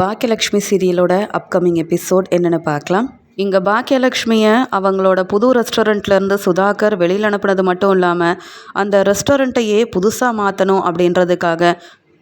Bhagyalakshmi சீரியலோட upcoming episode என்னென்னு பார்க்கலாம். இங்கே பாக்கியலக்ஷ்மியை அவங்களோட புது ரெஸ்டாரண்ட்லேருந்து சுதாகர் வெளியில் அனுப்புனது மட்டும் இல்லாமல் அந்த ரெஸ்டாரண்ட்டையே புதுசாக மாற்றணும் அப்படின்றதுக்காக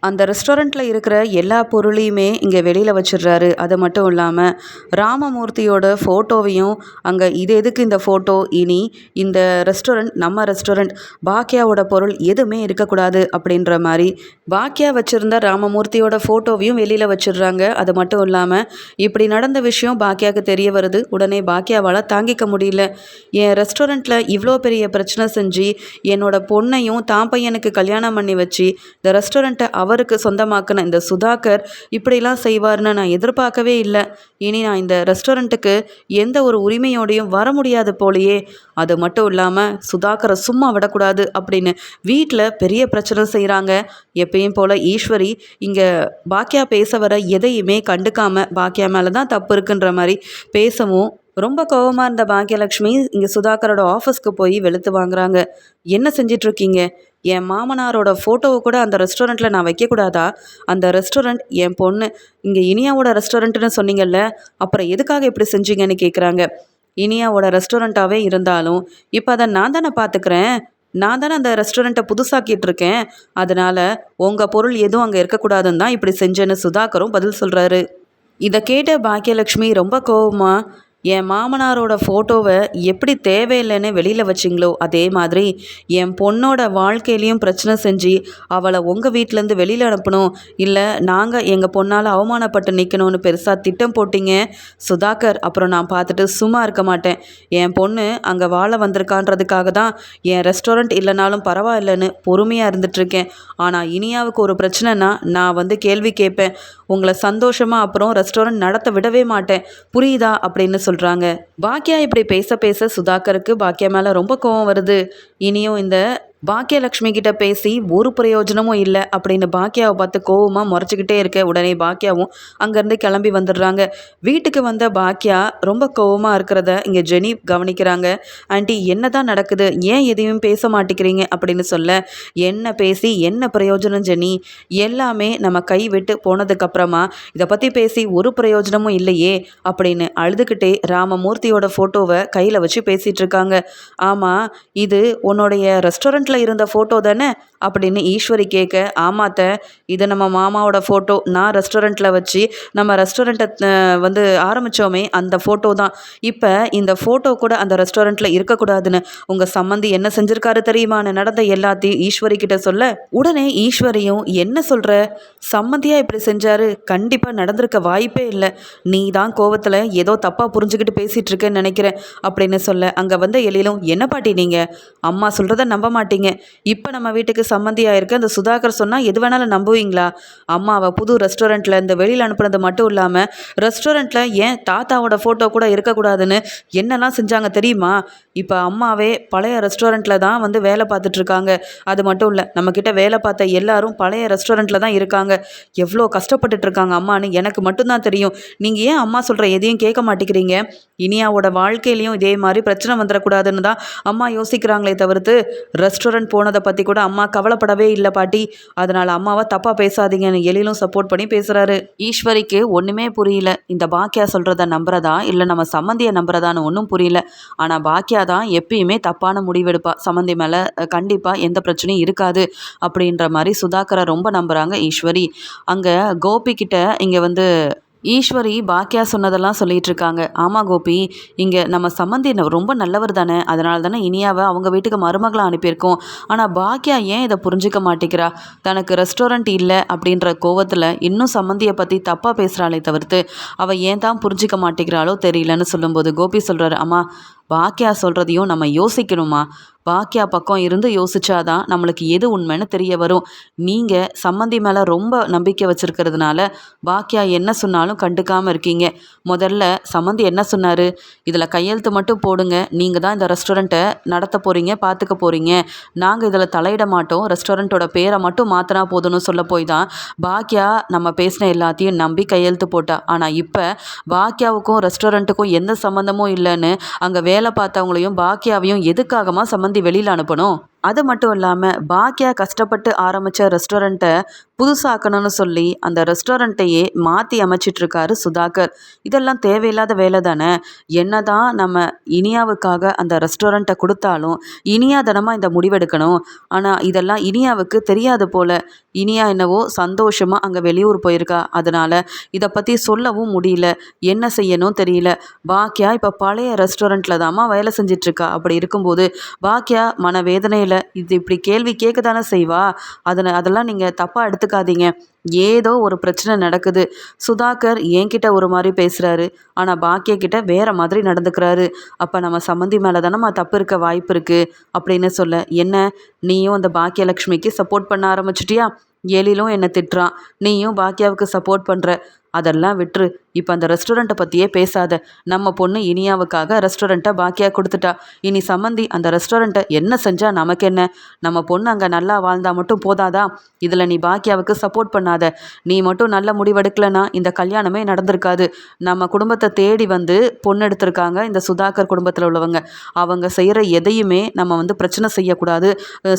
அந்த ரெஸ்டாரண்ட்டில் இருக்கிற எல்லா பொருளையுமே இங்கே வெளியில் வச்சிடுறாரு. அது மட்டும் இல்லாமல் ராமமூர்த்தியோட ஃபோட்டோவையும் அங்கே இது எதுக்கு இந்த ஃபோட்டோ இனி இந்த ரெஸ்டாரண்ட் நம்ம ரெஸ்டாரண்ட் பாக்கியாவோட பொருள் எதுவுமே இருக்கக்கூடாது அப்படின்ற மாதிரி பாக்கியா வச்சுருந்த ராமமூர்த்தியோட ஃபோட்டோவையும் வெளியில் வச்சிடுறாங்க. அது மட்டும் இல்லாமல் இப்படி நடந்த விஷயம் பாக்கியாவுக்கு தெரிய வருது. உடனே பாக்கியாவால் தாங்கிக்க முடியல. என் ரெஸ்டாரண்ட்டில் இவ்வளோ பெரிய பிரச்சனை செஞ்சு என்னோட பொண்ணையும் தான் பையனுக்கு கல்யாணம் பண்ணி வச்சு இந்த ரெஸ்டாரண்ட்டை அவருக்கு சொந்தமாக்கின இந்த சுதாகர் இப்படிலாம் செய்வார்னு நான் எதிர்பார்க்கவே இல்லை. இனி நான் இந்த ரெஸ்டாரண்ட்டுக்கு எந்த ஒரு உரிமையோடையும் வர முடியாது போலையே. அது மட்டும் இல்லாமல் சுதாகரை சும்மா விடக்கூடாது அப்படின்னு வீட்டில் பெரிய பிரச்சனை செய்கிறாங்க எப்பயும் போல் ஈஸ்வரி இங்கே பாக்கியா பேச வர எதையுமே கண்டுக்காம பாக்கியா மேலே தான் தப்பு இருக்குன்ற மாதிரி பேசவும் ரொம்ப கோவமாக இருந்த பாக்கியலக்ஷ்மி இங்கே சுதாகரோட ஆஃபீஸ்க்கு போய் வெளுத்து வாங்குறாங்க. என்ன செஞ்சிட்ருக்கீங்க என் மாமனாரோட ஃபோட்டோவை கூட அந்த ரெஸ்டாரண்ட்டில் நான் வைக்கக்கூடாதா? அந்த ரெஸ்டாரண்ட் என் பொண்ணு. இங்கே இனியாவோட ரெஸ்டாரண்ட்டுன்னு சொன்னீங்கல்ல அப்புறம் எதுக்காக இப்படி செஞ்சீங்கன்னு கேட்குறாங்க இனியாவோட ரெஸ்டாரண்ட்டாகவே இருந்தாலும் இப்போ அதை நான் தானே பார்த்துக்கிறேன் நான் தானே அந்த ரெஸ்டாரண்ட்டை புதுசாக்கிட்டு இருக்கேன் அதனால் உங்கள் பொருள் எதுவும் அங்கே இருக்கக்கூடாதுன்னு தான் இப்படி செஞ்சேன்னு சுதாகரும் பதில் சொல்கிறாரு இதை கேட்ட பாக்கியலக்ஷ்மி ரொம்ப கோபமாக என் மாமனாரோட ஃபோட்டோவை எப்படி தேவையில்லைன்னு வெளியில் வச்சிங்களோ அதே மாதிரி என் பொண்ணோட வாழ்க்கையிலையும் பிரச்சனை செஞ்சு அவளை உங்கள் வீட்டிலேருந்து வெளியில் அனுப்பணும். இல்லை நாங்கள் எங்கள் பொண்ணால் அவமானப்பட்டு நிற்கணும்னு பெருசாக திட்டம் போட்டிங்க. சுதாகர் அப்புறம் நான் பார்த்துட்டு சும்மா இருக்க மாட்டேன். என் பொண்ணு அங்கே வாழ வந்திருக்கான்றதுக்காக தான் என் ரெஸ்டாரண்ட் இல்லைனாலும் பரவாயில்லைன்னு பொறுமையாக இருந்துகிட்ருக்கேன் ஆனால் இனியாவுக்கு ஒரு பிரச்சனைனா நான் வந்து கேள்வி கேட்பேன். உங்களை சந்தோஷமாக அப்புறம் ரெஸ்டாரண்ட் நடத்த விடவே மாட்டேன். புரியுதா? அப்படின்னு சொல்கிறாங்க பாக்கியா இப்படி பேச பேச சுதாகருக்கு பாக்கியா மேலே ரொம்ப கோவம் வருது. இனியும் இந்த பாக்கியலக்ஷ்மி கிட்ட பேசி ஒரு பிரயோஜனமும் இல்லை அப்படின்னு பாக்கியாவை பார்த்து கோவமாக முறைச்சிக்கிட்டே இருக்க உடனே பாக்கியாவும் அங்கேருந்து கிளம்பி வந்துடுறாங்க. வீட்டுக்கு வந்த பாக்கியா ரொம்ப கோவமாக இருக்கிறத இங்கே ஜெனி கவனிக்கிறாங்க. ஆண்டி என்ன தான் நடக்குது? ஏன் எதையும் பேச மாட்டேங்கிறீங்க? அப்படின்னு சொல்ல என்ன பேசி என்ன பிரயோஜனம் ஜெனி? எல்லாமே நம்ம கை விட்டு போனதுக்கப்புறமா இதை பற்றி பேசி ஒரு பிரயோஜனமும் இல்லையே அப்படின்னு அழுதுகிட்டே ராமமூர்த்தியோட ஃபோட்டோவை கையில் வச்சு பேசிகிட்டு இருக்காங்க. ஆமாம் இது உன்னுடைய ரெஸ்டாரண்ட் வீட்டில் இருந்த ஃபோட்டோ தானே? அப்படின்னு ஈஸ்வரி கேட்க ஆமாத்த இது நம்ம மாமாவோட ஃபோட்டோ நான் ரெஸ்டாரண்ட்டில் வச்சு நம்ம ரெஸ்டாரண்ட்டை வந்து ஆரம்பித்தோமே அந்த ஃபோட்டோ தான். இப்போ இந்த ஃபோட்டோ கூட அந்த ரெஸ்டாரண்ட்டில் இருக்கக்கூடாதுன்னு உங்கள் சம்மந்தி என்ன செஞ்சுருக்காரு தெரியுமான்னு நடந்த எல்லாத்தையும் ஈஸ்வரி கிட்ட சொல்ல உடனே ஈஸ்வரியும் என்ன சொல்கிற சம்மந்தியாக இப்படி செஞ்சாரு? கண்டிப்பாக நடந்திருக்க வாய்ப்பே இல்லை. நீ தான் கோவத்தில் ஏதோ தப்பாக புரிஞ்சுக்கிட்டு பேசிகிட்டு இருக்கேன்னு நினைக்கிறேன் அப்படின்னு சொல்ல அங்கே வந்த எழிலும் என்ன பாட்டி நீங்கள் அம்மா சொல்கிறத நம்ப மாட்டீங்க. இப்போ நம்ம வீட்டுக்கு சம்மந்தியாக இருக்க அந்த சுதாகர் சொன்னால் எது வேணாலும் நம்புவீங்களா? அம்மாவை புது ரெஸ்டாரண்ட்டில் இந்த வெளியில் அனுப்புனது மட்டும் இல்லாமல் ரெஸ்டாரண்ட்டில் ஏன் தாத்தாவோட ஃபோட்டோ கூட இருக்கக்கூடாதுன்னு என்னெல்லாம் செஞ்சாங்க தெரியுமா? இப்போ அம்மாவே பழைய ரெஸ்டாரண்ட்டில் தான் வந்து வேலை பார்த்துட்ருக்காங்க. அது மட்டும் இல்லை நம்மக்கிட்ட வேலை பார்த்த எல்லாரும் பழைய ரெஸ்டாரண்ட்டில் தான் இருக்காங்க. எவ்வளோ கஷ்டப்பட்டுட்ருக்காங்க அம்மான்னு எனக்கு மட்டும்தான் தெரியும். நீங்கள் ஏன் அம்மா சொல்கிற எதையும் கேட்க மாட்டேங்கிறீங்க? இனியாவோட வாழ்க்கையிலையும் இதே மாதிரி பிரச்சனை வந்துடக்கூடாதுன்னு தான் அம்மா யோசிக்கிறாங்களே தவிர்த்து ரெஸ்டாரண்ட் போனதை பற்றி கூட அம்மா கவலைப்படவே இல்லை பாட்டி. அதனால் அம்மாவை தப்பாக பேசாதீங்கன்னு எழிலும் சப்போர்ட் பண்ணி பேசுகிறாரு ஈஸ்வரிக்கு ஒன்றுமே புரியல. இந்த பாக்கியா சொல்கிறத நம்புறதா? இல்லை நம்ம சம்மந்தியை நம்புறதான்னு ஒன்றும் புரியல. ஆனால் பாக்கியா தான் எப்பயுமே தப்பான முடிவெடுப்பா. சம்மந்தி மேலே கண்டிப்பாக எந்த பிரச்சனையும் இருக்காது. அப்படின்ற மாதிரி சுதாகரை ரொம்ப நம்புகிறாங்க ஈஸ்வரி. அங்கே கோபி கிட்ட இங்கே வந்து ஈஸ்வரி பாக்கியா சொன்னதெல்லாம் சொல்லிகிட்டு இருக்காங்க ஆமாம் கோபி இங்கே நம்ம சம்மந்தி ரொம்ப நல்லவர் தானே. அதனால தானே இனியாவை அவங்க வீட்டுக்கு மருமகளாக அனுப்பியிருக்கோம். ஆனால் பாக்கியா ஏன் இதை புரிஞ்சிக்க மாட்டேங்கிறா? தனக்கு ரெஸ்டாரண்ட் இல்லை அப்படின்ற கோவத்தில் இன்னும் சம்மந்தியை பற்றி தப்பாக பேசுகிறாளே தவிர்த்து அவள் ஏன் தான் புரிஞ்சிக்க மாட்டேங்கிறாளோ தெரியலன்னு சொல்லும்போது கோபி சொல்கிறாரு அம்மா பாக்கியா சொல்கிறதையும் நம்ம யோசிக்கணுமா? பாக்கியா பக்கம் இருந்து யோசிச்சாதான் நம்மளுக்கு எது உண்மைன்னு தெரிய வரும். நீங்கள் சம்மந்தி மேலே ரொம்ப நம்பிக்கை வச்சுருக்கிறதுனால பாக்கியா என்ன சொன்னாலும் கண்டுக்காமல் இருக்கீங்க. முதல்ல சம்மந்தி என்ன சொன்னார்? இதில் கையெழுத்து மட்டும் போடுங்க. நீங்கள் தான் இந்த ரெஸ்டாரண்ட்டை நடத்த போகிறீங்க பார்த்துக்க போகிறீங்க நாங்கள் இதில் தலையிட மாட்டோம். ரெஸ்டாரண்ட்டோட பேரை மட்டும் மாற்றினா போதும்னு சொல்ல போய் தான் பாக்கியா நம்ம பேசின எல்லாத்தையும் நம்பி கையெழுத்து போட்டா. ஆனால் இப்போ பாக்கியாவுக்கும் ரெஸ்டாரண்ட்டுக்கும் எந்த சம்மந்தமும் இல்லைன்னு அங்கே வேலை பார்த்தவங்களையும் பாக்கியாவையும் எதுக்காகமா சம்மந்தி வெளியில் அனுப்பணும்? அது மட்டும் இல்லாமல் பாக்கியா கஷ்டப்பட்டு ஆரம்பித்த ரெஸ்டாரண்ட்டை புதுசாக்கணும்னு சொல்லி அந்த ரெஸ்டாரண்ட்டையே மாற்றி அமைச்சிட்ருக்காரு சுதாகர். இதெல்லாம் தேவையில்லாத வேலை தானே? என்ன தான் நம்ம இனியாவுக்காக அந்த ரெஸ்டாரண்ட்டை கொடுத்தாலும் இனியா தினமாக இந்த முடிவெடுக்கணும். ஆனால் இதெல்லாம் இனியாவுக்கு தெரியாது போல். இனியா என்னவோ சந்தோஷமாக அங்கே வெளியூர் போயிருக்கா. அதனால் இதை பற்றி சொல்லவும் முடியல. என்ன செய்யணும் தெரியல. பாக்கியா இப்போ பழைய ரெஸ்டாரண்ட்டில் தாம்மா வேலை செஞ்சிட்ருக்கா அப்படி இருக்கும்போது பாக்கியா மனவேதனையில் இது இப்படி கேள்வி கேட்க தானே செய்வா? அதனை அதெல்லாம் நீங்கள் தப்பாக எடுத்துக்காதீங்க. ஏதோ ஒரு பிரச்சனை நடக்குது. சுதாகர் என்கிட்ட ஒரு மாதிரி பேசுகிறாரு ஆனால் பாக்கிய கிட்ட வேறு மாதிரி நடந்துக்கிறாரு. அப்போ நம்ம சம்மந்தி மேலே தானே தப்பு இருக்க வாய்ப்பு இருக்குது அப்படின்னு சொல்ல என்ன? நீயும் அந்த பாக்கியலக்ஷ்மிக்கு சப்போர்ட் பண்ண ஆரம்பிச்சிட்டியா? எழிலும் என்னை திட்டுறான். நீயும் பாக்கியாவுக்கு சப்போர்ட் பண்ணுற அதெல்லாம் விட்டுரு. இப்போ அந்த ரெஸ்டாரண்ட்டை பற்றியே பேசாத. நம்ம பொண்ணு இனியாவுக்காக ரெஸ்டாரண்ட்டை பாக்கியாக கொடுத்துட்டா. இனி சம்மந்தி அந்த ரெஸ்டாரண்ட்டை என்ன செஞ்சால் நமக்கு என்ன நம்ம பொண்ணு அங்கே நல்லா வாழ்ந்தால் மட்டும் போதாதா? இதில் நீ பாக்கியாவுக்கு சப்போர்ட் பண்ணாத. நீ மட்டும் நல்ல முடிவெடுக்கலைன்னா இந்த கல்யாணமே நடந்திருக்காது. நம்ம குடும்பத்தை தேடி வந்து பொண்ணு எடுத்திருக்காங்க இந்த சுதாகர் குடும்பத்தில் உள்ளவங்க. அவங்க செய்கிற எதையுமே நம்ம வந்து பிரச்சனை செய்யக்கூடாது.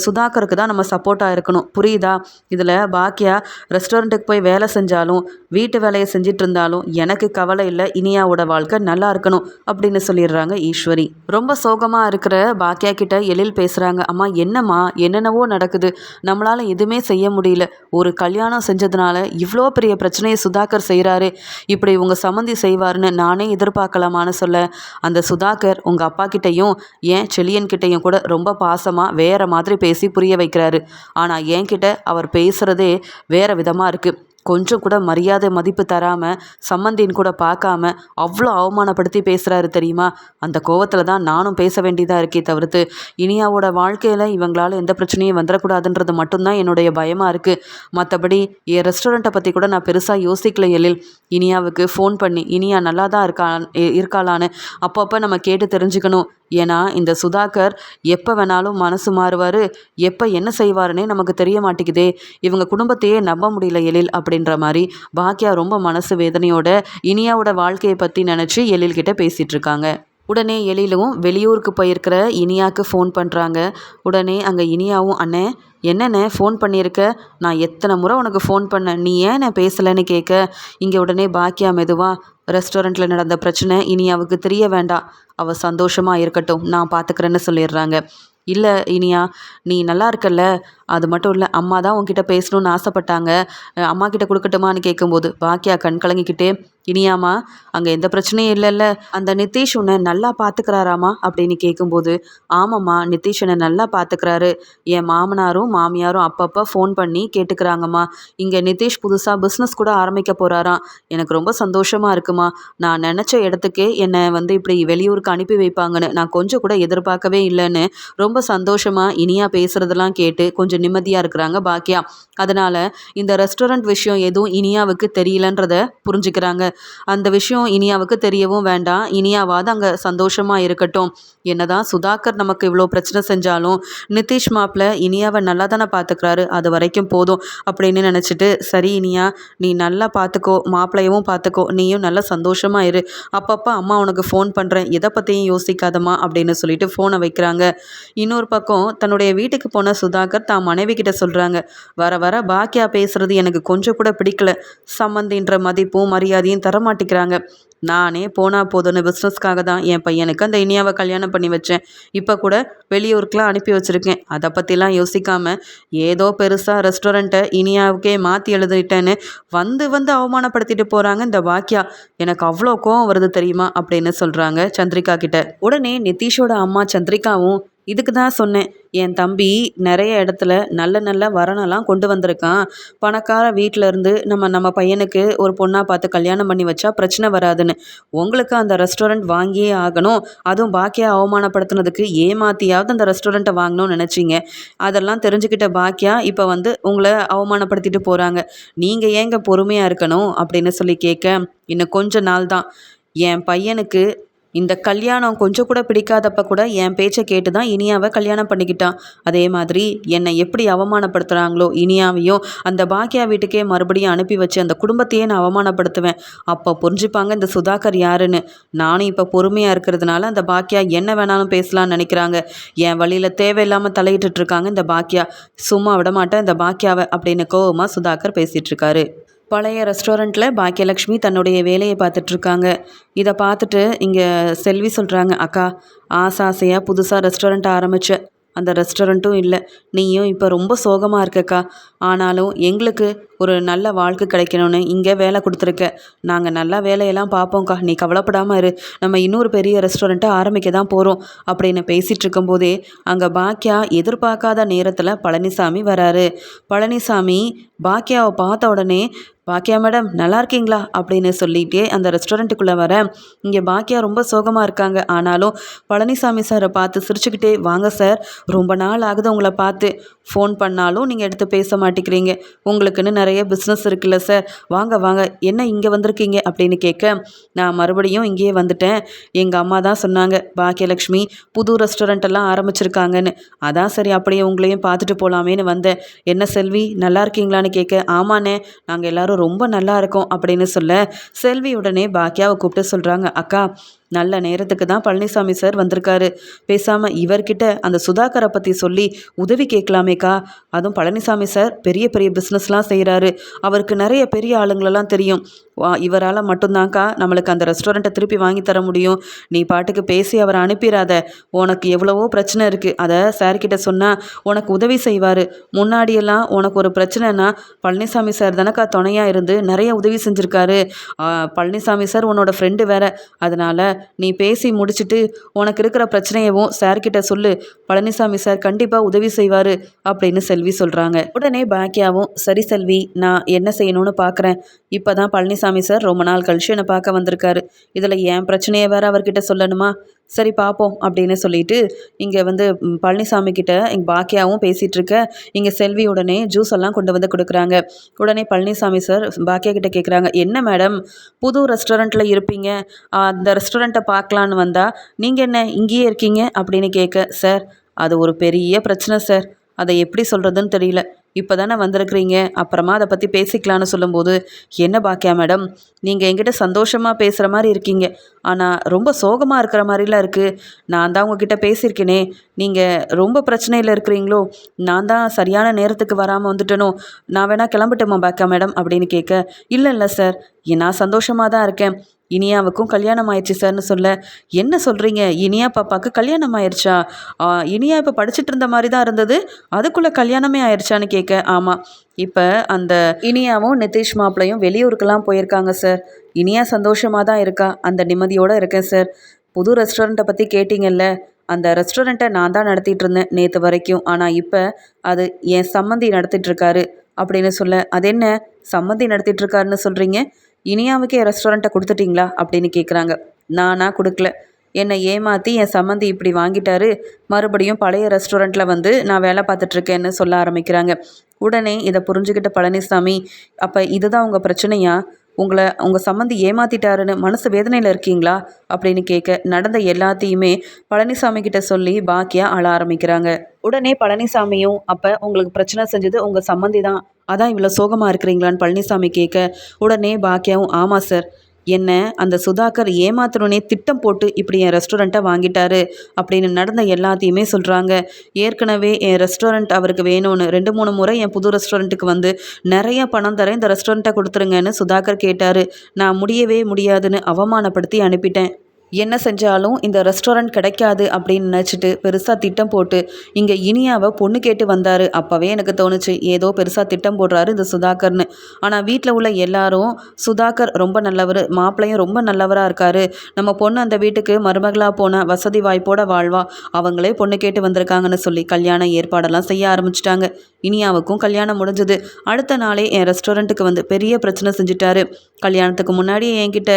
சுதாகருக்கு தான் நம்ம சப்போர்ட்டாக இருக்கணும். புரியுதா? இதில் பாக்கியா ரெஸ்டாரண்ட்டுக்கு போய் வேலை செஞ்சாலும் வீட்டு வேலையை செஞ்சிட்டு இருந்தாலும் எனக்கு கவலை இல்லை இனியாவோட வாழ்க்கை நல்லா இருக்கணும் அப்படின்னு சொல்லிடுறாங்க ஈஸ்வரி. ரொம்ப சோகமாக இருக்கிற பாக்கியா கிட்ட எழில் பேசுகிறாங்க அம்மா என்னம்மா என்னென்னவோ நடக்குது. நம்மளால் எதுவுமே செய்ய முடியல. ஒரு கல்யாணம் செஞ்சதுனால இவ்வளோ பெரிய பிரச்சனையை சுதாகர் செய்கிறாரு இப்படி உங்கள் சம்மந்தி செய்வார்னு நானே எதிர்பார்க்கலாமான்னு சொல்ல அந்த சுதாகர் உங்கள் அப்பா கிட்டேயும் ஏன் செலியன் கிட்டேயும் கூட ரொம்ப பாசமாக வேறு மாதிரி பேசி புரிய வைக்கிறாரு. ஆனால் என்கிட்ட அவர் பேசுகிறதே வேறு விதமாக இருக்குது கொஞ்சம் கூட மரியாதை மதிப்பு தராமல் சம்மந்தின்னு கூட பார்க்காம அவ்வளோ அவமானப்படுத்தி பேசுகிறாரு தெரியுமா? அந்த கோவத்தில் தான் நானும் பேச வேண்டியதாக இருக்கே தவிர்த்து இனியாவோட வாழ்க்கையில் இவங்களால் எந்த பிரச்சனையும் வந்துடக்கூடாதுன்றது மட்டும்தான் என்னுடைய பயமாக இருக்குது மற்றபடி என் ரெஸ்டாரண்ட்டை பற்றி கூட நான் பெருசாக யோசிக்கல எழில். இனியாவுக்கு ஃபோன் பண்ணி இனியா நல்லா தான் இருக்கா இருக்காளான்னு அப்பப்போ நம்ம கேட்டு தெரிஞ்சுக்கணும். ஏன்னா இந்த சுதாகர் எப்போ வேணாலும் மனசு மாறுவார். எப்போ என்ன செய்வாருன்னே நமக்கு தெரிய மாட்டேங்குதே. இவங்க குடும்பத்தையே நம்ப முடியல எழில் அப்படின்ற மாதிரி பாக்கியா ரொம்ப மனசு வேதனையோட இனியாவோட வாழ்க்கையை பற்றி நினச்சி எழில்கிட்ட பேசிகிட்டு இருக்காங்க. உடனே எழிலும் வெளியூருக்கு போயிருக்கிற இனியாவுக்கு ஃபோன் பண்ணுறாங்க உடனே அங்கே இனியாவும் அண்ணே என்னண்ணே ஃபோன் பண்ணியிருக்க? நான் எத்தனை முறை உனக்கு ஃபோன் பண்ணேன்? நீ ஏன் நான் பேசலைன்னு கேட்க? இங்கே உடனே பாக்கியா மெதுவாக ரெஸ்டாரண்ட்டில் நடந்த பிரச்சனை இனி அவளுக்கு தெரிய வேண்டாம். அவள் சந்தோஷமாக இருக்கட்டும். நான் பார்த்துக்கிறேன்னு சொல்லிடுறாங்க. இல்லை இனியா நீ நல்லா இருக்கல்ல? அது மட்டும் இல்லை அம்மா தான் உன்கிட்ட பேசணும்னு ஆசைப்பட்டாங்க. அம்மா கிட்ட கொடுக்கட்டுமான்னு கேட்கும்போது பாக்கியா கண் கலங்கிக்கிட்டே இனியாமா அங்கே எந்த பிரச்சனையும் இல்லைல்ல. அந்த நிதிஷ் உன்னை நல்லா பார்த்துக்கிறாராமா அப்படின்னு கேட்கும்போது ஆமாம்மா நிதிஷ் என்னை நல்லா பார்த்துக்கிறாரு என் மாமனாரும் மாமியாரும் அப்பப்போ ஃபோன் பண்ணி கேட்டுக்கிறாங்கம்மா. இங்கே நிதிஷ் புதுசாக பிஸ்னஸ் கூட ஆரம்பிக்க போகிறாராம் எனக்கு ரொம்ப சந்தோஷமாக இருக்குமா நான் நினச்ச இடத்துக்கே என்னை வந்து இப்படி வெளியூருக்கு அனுப்பி வைப்பாங்கன்னு நான் கொஞ்சம் கூட எதிர்பார்க்கவே இல்லைன்னு ரொம்ப சந்தோஷமாக இனியா பேசுகிறதெல்லாம் கேட்டு கொஞ்சம் நிம்மதியாக இருக்கிறாங்க பாக்கியா. அதனால் இந்த ரெஸ்டாரண்ட் விஷயம் எதுவும் இனியாவுக்கு தெரியலன்றத புரிஞ்சுக்கிறாங்க. அந்த விஷயம் இனியாவுக்கு தெரியவும் வேண்டாம். இனியாவாது அங்கே சந்தோஷமாக இருக்கட்டும். என்னதான் சுதாகர் நமக்கு இவ்வளோ பிரச்சனை செஞ்சாலும் நிதிஷ் மாப்பிள்ள இனியாவை நல்லா தானே பார்த்துக்கிறாரு அது வரைக்கும் போதும் அப்படின்னு நினச்சிட்டு சரி இனியா நீ நல்லா பார்த்துக்கோ மாப்பிள்ளையவும் பார்த்துக்கோ நீயும் நல்லா சந்தோஷமாக இரு. அப்பப்போ அம்மா உனக்கு ஃபோன் பண்ணுறேன் எதை பற்றியும் யோசிக்காதம்மா அப்படின்னு சொல்லிட்டு ஃபோனை வைக்கிறாங்க. இன்னொரு பக்கம் தன்னுடைய வீட்டுக்கு போன சுதாகர் தான் மனைவி கிட்ட சொல்கிறாங்க வர வர பாக்கியா பேசுகிறது எனக்கு கொஞ்சம் கூட பிடிக்கல. சம்மந்தின்ற மதிப்பும் மரியாதையும் தரமாட்டிக்கிறாங்க. நானே போனால் போதும்னு பிஸ்னஸ்க்காக தான் என் பையனுக்கு அந்த இனியாவை கல்யாணம் பண்ணி வச்சேன். இப்போ கூட வெளியூருக்குலாம் அனுப்பி வச்சுருக்கேன். அதை பற்றிலாம் யோசிக்காமல் ஏதோ பெருசாக ரெஸ்டாரண்ட்டை இனியாவுக்கே மாற்றி எழுதிட்டேன்னு வந்து வந்து அவமானப்படுத்திட்டு போகிறாங்க இந்த வாக்கியா. எனக்கு அவ்வளோ கோவம் வருது தெரியுமா? அப்படின்னு சொல்கிறாங்க சந்திரிகா கிட்ட. உடனே நிதிஷோட அம்மா சந்திரிகாவும் இதுக்கு தான் சொன்னேன். என் தம்பி நிறைய இடத்துல நல்ல நல்ல வரனெல்லாம் கொண்டு வந்திருக்கான். பணக்கார வீட்டிலேருந்து நம்ம நம்ம பையனுக்கு ஒரு பொண்ணாக பார்த்து கல்யாணம் பண்ணி வச்சா பிரச்சனை வராதுன்னு. உங்களுக்கு அந்த ரெஸ்டாரண்ட் வாங்கியே ஆகணும். அதுவும் பாக்கியா அவமானப்படுத்தினதுக்கு ஏமாத்தியாவது அந்த ரெஸ்டாரண்ட்டை வாங்கணும்னு நினச்சிங்க. அதெல்லாம் தெரிஞ்சுக்கிட்ட பாக்கியா இப்போ வந்து உங்களை அவமானப்படுத்திட்டு போகிறாங்க நீங்கள் ஏங்க பொறுமையாக இருக்கணும் அப்படின்னு சொல்லி கேட்க இன்னும் கொஞ்ச நாள் தான் என் பையனுக்கு இந்த கல்யாணம் கொஞ்சம் கூட பிடிக்காதப்ப கூட என் பேச்சை கேட்டு தான் இனியாவை கல்யாணம் பண்ணிக்கிட்டான் அதே மாதிரி என்னை எப்படி அவமானப்படுத்துகிறாங்களோ இனியாவையும் அந்த பாக்கியா வீட்டுக்கே மறுபடியும் அனுப்பி வச்சு அந்த குடும்பத்தையே நான் அவமானப்படுத்துவேன். அப்போ புரிஞ்சுப்பாங்க இந்த சுதாகர் யாருன்னு. நானும் இப்போ பொறுமையாக இருக்கிறதுனால அந்த பாக்கியா என்ன வேணாலும் பேசலாம்னு நினைக்கிறாங்க. என் வழியில் தேவையில்லாமல் தலையிட்டு இருக்காங்க இந்த பாக்கியா சும்மா விட மாட்டேன் இந்த பாக்கியாவை அப்படின்னு கோவமாக சுதாகர் பேசிகிட்டு இருக்காரு. பழைய ரெஸ்டாரண்ட்டில் பாக்கியலக்ஷ்மி தன்னுடைய வேலையை பார்த்துட்ருக்காங்க. இதை பார்த்துட்டு இங்கே செல்வி சொல்கிறாங்க அக்கா ஆசை ஆசையாக புதுசாக ரெஸ்டாரண்ட் ஆரம்பித்த அந்த ரெஸ்டாரண்ட்டும் இல்லை. நீயும் இப்போ ரொம்ப சோகமாக இருக்கக்கா. ஆனாலும் எங்களுக்கு ஒரு நல்ல வாழ்க்கை கிடைக்கணும்னு இங்கே வேலை கொடுத்துருக்க. நாங்கள் நல்லா வேலையெல்லாம் பார்ப்போம்க்கா. நீ கவலைப்படாமல் இரு. நம்ம இன்னொரு பெரிய ரெஸ்டாரண்ட்டை ஆரம்பிக்க தான் போகிறோம் அப்படின்னு பேசிகிட்டு இருக்கும்போதே அங்கே பாக்கியா எதிர்பார்க்காத நேரத்தில் பழனிசாமி வராரு. பழனிசாமி பாக்கியாவை பார்த்த உடனே பாக்கியா மேடம் நல்லா இருக்கீங்களா? அப்படின்னு சொல்லிட்டே அந்த ரெஸ்டாரண்ட்டுக்குள்ளே வர இங்கே பாக்கியா ரொம்ப சோகமாக இருக்காங்க. ஆனாலும் பழனிசாமி சாரை பார்த்து சிரிச்சுக்கிட்டே வாங்க சார் ரொம்ப நாள் ஆகுது உங்களை பார்த்து. ஃபோன் பண்ணாலும் நீங்கள் எடுத்து பேச மாட்டேங்கிறீங்க. உங்களுக்குன்னு நிறைய பிஸ்னஸ் இருக்குல்ல சார் வாங்க வாங்க என்ன இங்கே வந்திருக்கீங்க? அப்படின்னு கேட்க நான் மறுபடியும் இங்கேயே வந்துட்டேன். எங்கள் அம்மா தான் சொன்னாங்க பாக்கியலக்ஷ்மி புது ரெஸ்டாரண்ட் எல்லாம் ஆரம்பிச்சிருக்காங்கன்னு. அதான் சரி அப்படியே உங்களையும் பார்த்துட்டு போகலாமேன்னு வந்தேன். என்ன செல்வி நல்லா இருக்கீங்களான்னு கேட்க ஆமாண்ணே நாங்கள் எல்லாரும் ரொம்ப நல்லா இருக்கோம். அப்படின்னு சொல்ல செல்வி உடனே பாக்கியாவை கூப்பிட்டு சொல்கிறாங்க அக்கா நல்ல நேரத்துக்கு தான் பழனிசாமி சார் வந்திருக்காரு. பேசாமல் இவர்கிட்ட அந்த சுதாகரை பற்றி சொல்லி உதவி கேட்கலாமேக்கா? அதுவும் பழனிசாமி சார் பெரிய பெரிய பிஸ்னஸ்லாம் செய்கிறாரு அவருக்கு நிறைய பெரிய ஆளுங்களெல்லாம் தெரியும். இவரால் மட்டும்தான்க்கா நம்மளுக்கு அந்த ரெஸ்டாரண்ட்டை திருப்பி வாங்கி தர முடியும். நீ பாட்டுக்கு பேசி அவரை அனுப்பிடாத உனக்கு எவ்வளவோ பிரச்சனை இருக்குது அதை சார்கிட்ட சொன்னால் உனக்கு உதவி செய்வார். முன்னாடியெல்லாம் உனக்கு ஒரு பிரச்சனைனா பழனிசாமி சார் தானக்கா துணையாக இருந்து நிறைய உதவி செஞ்சுருக்காரு. பழனிசாமி சார் உன்னோட ஃப்ரெண்டு வேற. அதனால் நீ பேசி முடிச்சுட்டு உனக்கு இருக்கிற பிரச்சனையவும் சார்கிட்ட சொல்லு. பழனிசாமி சார் கண்டிப்பாக உதவி செய்வார் அப்படின்னு செல்வி சொல்கிறாங்க உடனே பாக்கியாவும் சரி செல்வி நான் என்ன செய்யணும்னு பார்க்குறேன் இப்போ தான் பழனிசாமி சார் ரொம்ப நாள் கழிச்சு என்னை பார்க்க வந்திருக்காரு. இதில் என் பிரச்சனையை வேறு அவர்கிட்ட சொல்லணுமா? சரி பார்ப்போம் அப்படின்னு சொல்லிட்டு இங்கே வந்து பழனிசாமி கிட்ட எங்கள் பாக்கியாவும் பேசிகிட்டு இருக்க இங்கே செல்வி உடனே ஜூஸ் எல்லாம் கொண்டு வந்து கொடுக்குறாங்க. உடனே பழனிசாமி சார் பாக்கியா கிட்ட கேட்குறாங்க என்ன மேடம் புது ரெஸ்டாரண்ட்டில் இருப்பீங்க. அந்த ரெஸ்டாரண்ட்டை பார்க்கலான்னு வந்தால் நீங்கள் என்ன இங்கேயே இருக்கீங்க? அப்படின்னு கேட்க சார் அது ஒரு பெரிய பிரச்சனை சார். அதை எப்படி சொல்கிறதுன்னு தெரியல. இப்போ தானே வந்திருக்கிறீங்க? அப்புறமா அதை பற்றி பேசிக்கலான்னு சொல்லும்போது என்ன பாக்கியா மேடம்? நீங்கள் என்கிட்ட சந்தோஷமாக பேசுகிற மாதிரி இருக்கீங்க. ஆனால் ரொம்ப சோகமாக இருக்கிற மாதிரிலாம் இருக்குது நான் தான் உங்ககிட்ட பேசியிருக்கேனே. நீங்கள் ரொம்ப பிரச்சனையில் இருக்கிறீங்களோ? நான் தான் சரியான நேரத்துக்கு வராமல் வந்துட்டனோ? நான் வேணால் கிளம்பட்டுமா பாக்கியா மேடம்? அப்படின்னு கேட்க இல்லை இல்லை சார். நான் சந்தோஷமாக தான் இருக்கேன். இனியாவுக்கும் கல்யாணம் ஆயிடுச்சு சார்னு சொல்ல என்ன சொல்கிறீங்க இனியா பாப்பாவுக்கு கல்யாணம் ஆயிடுச்சா? இனியா இப்போ படிச்சுட்டு இருந்த மாதிரி தான் இருந்தது. அதுக்குள்ளே கல்யாணமே ஆயிடுச்சான்னு கேட்க ஆமாம் இப்போ அந்த இனியாவும் நிதிஷ் மாப்பிளையும் வெளியூருக்கெல்லாம் போயிருக்காங்க சார். இனியா சந்தோஷமாக தான் இருக்கா? அந்த நிம்மதியோடு இருக்கேன் சார். புது ரெஸ்டாரண்ட்டை பற்றி கேட்டிங்கல்ல? அந்த ரெஸ்டாரண்ட்டை நான் தான் நடத்திட்டு இருந்தேன் நேற்று வரைக்கும். ஆனால் இப்போ அது என் சம்மந்தி நடத்திட்டுருக்காரு அப்படின்னு சொல்ல அது என்ன சம்மந்தி நடத்திட்டுருக்காருன்னு சொல்கிறீங்க இனியாவுக்கே ரெஸ்டாரண்ட்டை கொடுத்துட்டிங்களா? அப்படின்னு கேட்குறாங்க நானா கொடுக்கல. என்னை ஏமாற்றி என் சம்மந்தி இப்படி வாங்கிட்டாரு. மறுபடியும் பழைய ரெஸ்டாரண்ட்டில் வந்து நான் வேலை பார்த்துட்ருக்கேன்னு சொல்ல ஆரம்பிக்கிறாங்க. உடனே இதை புரிஞ்சுக்கிட்ட பழனிசாமி அப்போ இதுதான் உங்கள் பிரச்சனையா? உங்களை உங்கள் சம்மந்தி ஏமாத்திட்டாருன்னு மனசு வேதனையில் இருக்கீங்களா? அப்படின்னு கேட்க நடந்த எல்லாத்தையுமே பழனிசாமி கிட்ட சொல்லி பாக்கியா அழ ஆரம்பிக்கிறாங்க. உடனே பழனிசாமியும் அப்போ உங்களுக்கு பிரச்சனை செஞ்சது உங்கள் சம்மந்தி தான். அதான் இவ்வளோ சோகமாக இருக்கிறீங்களான்னு பழனிசாமி கேட்க உடனே பாக்கியாவும் ஆமாம் சார் என்ன அந்த சுதாகர் ஏமாத்தணுனே திட்டம் போட்டு இப்படி என் ரெஸ்டாரண்ட்டை வாங்கிட்டாரு அப்படின்னு நடந்த எல்லாத்தையுமே சொல்கிறாங்க ஏற்கனவே என் ரெஸ்டாரண்ட் அவருக்கு வேணும்னு ரெண்டு மூணு முறை என் புது ரெஸ்டாரண்ட்டுக்கு வந்து நிறைய பணம் தரேன் இந்த ரெஸ்டாரண்ட்டை கொடுத்துருங்கன்னு சுதாகர் கேட்டார். நான் முடியவே முடியாதுன்னு அவமானப்படுத்தி அனுப்பிட்டேன். என்ன செஞ்சாலும் இந்த ரெஸ்டாரண்ட் கிடைக்காது அப்படின்னு நினச்சிட்டு பெருசாக திட்டம் போட்டு இங்கே இனியாவை பொண்ணு கேட்டு வந்தார். அப்போவே எனக்கு தோணுச்சு ஏதோ பெருசாக திட்டம் போடுறாரு இந்த சுதாகர்னு. ஆனால் வீட்டில் உள்ள எல்லாரும் சுதாகர் ரொம்ப நல்லவர் மாப்பிள்ளையும் ரொம்ப நல்லவராக இருக்கார். நம்ம பொண்ணு அந்த வீட்டுக்கு மருமகளாக போன வசதி வாய்ப்போட வாழ்வா. அவங்களே பொண்ணு கேட்டு வந்திருக்காங்கன்னு சொல்லி கல்யாண ஏற்பாடெல்லாம் செய்ய ஆரம்பிச்சிட்டாங்க. இனியாவுக்கும் கல்யாணம் முடிஞ்சது. அடுத்த நாளே என் ரெஸ்டாரண்ட்டுக்கு வந்து பெரிய பிரச்சனை செஞ்சுட்டாரு. கல்யாணத்துக்கு முன்னாடி என்கிட்ட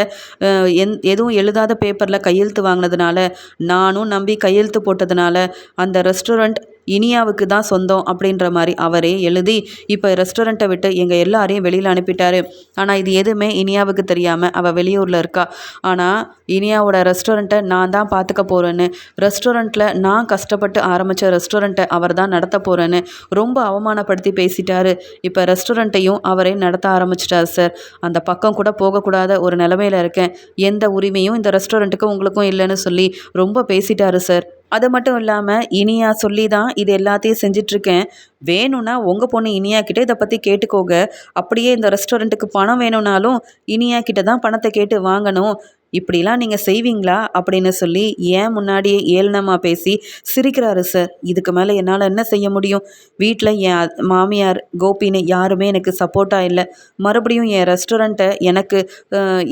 எந் எதுவும் எழுதாத பேப்பர் பேப்பரில் கையெழுத்து வாங்கினதுனால நானும் நம்பி கையெழுத்து போட்டதுனால அந்த ரெஸ்டாரண்ட் இனியாவுக்கு தான் சொந்தம் அப்படின்ற மாதிரி அவரே எழுதி இப்போ ரெஸ்டாரண்ட்டை விட்டு எங்கள் எல்லாரையும் வெளியில் அனுப்பிட்டாரு. ஆனால் இது எதுவுமே இனியாவுக்கு தெரியாமல் அவள் வெளியூரில் இருக்கா. ஆனால் இனியாவோட ரெஸ்டாரண்ட்டை நான் தான் பார்த்துக்க போகிறேன்னு ரெஸ்டாரண்ட்டில் நான் கஷ்டப்பட்டு ஆரம்பித்த ரெஸ்டாரண்ட்டை அவர் தான் நடத்த போகிறேன்னு ரொம்ப அவமானப்படுத்தி பேசிட்டாரு. இப்போ ரெஸ்டாரண்ட்டையும் அவரே நடத்த ஆரம்பிச்சிட்டார் சார் அந்த பக்கம் கூட போகக்கூடாத ஒரு நிலமையில இருக்கேன். எந்த உரிமையும் இந்த ரெஸ்டாரண்ட்டுக்கு உங்களுக்கும் இல்லைன்னு சொல்லி ரொம்ப பேசிட்டாரு சார் அது மட்டும் இல்லாமல் இனியா சொல்லி தான் இது எல்லாத்தையும் செஞ்சிட்ருக்கேன். வேணும்னா உங்கள் பொண்ணு இனியா கிட்டே இதை பற்றி கேட்டுக்கோங்க. அப்படியே இந்த ரெஸ்டாரண்ட்டுக்கு பணம் வேணும்னாலும் இனியா கிட்ட தான் பணத்தை கேட்டு வாங்கணும். இப்படிலாம் நீங்கள் செய்வீங்களா? அப்படின்னு சொல்லி ஏன் முன்னாடியே ஏளனமாக பேசி சிரிக்கிறாரு சார் இதுக்கு மேலே என்னால் என்ன செய்ய முடியும்? வீட்டில் என் மாமியார் கோபின்னு யாருமே எனக்கு சப்போர்ட்டாக இல்லை. மறுபடியும் என் ரெஸ்டாரண்ட்டை எனக்கு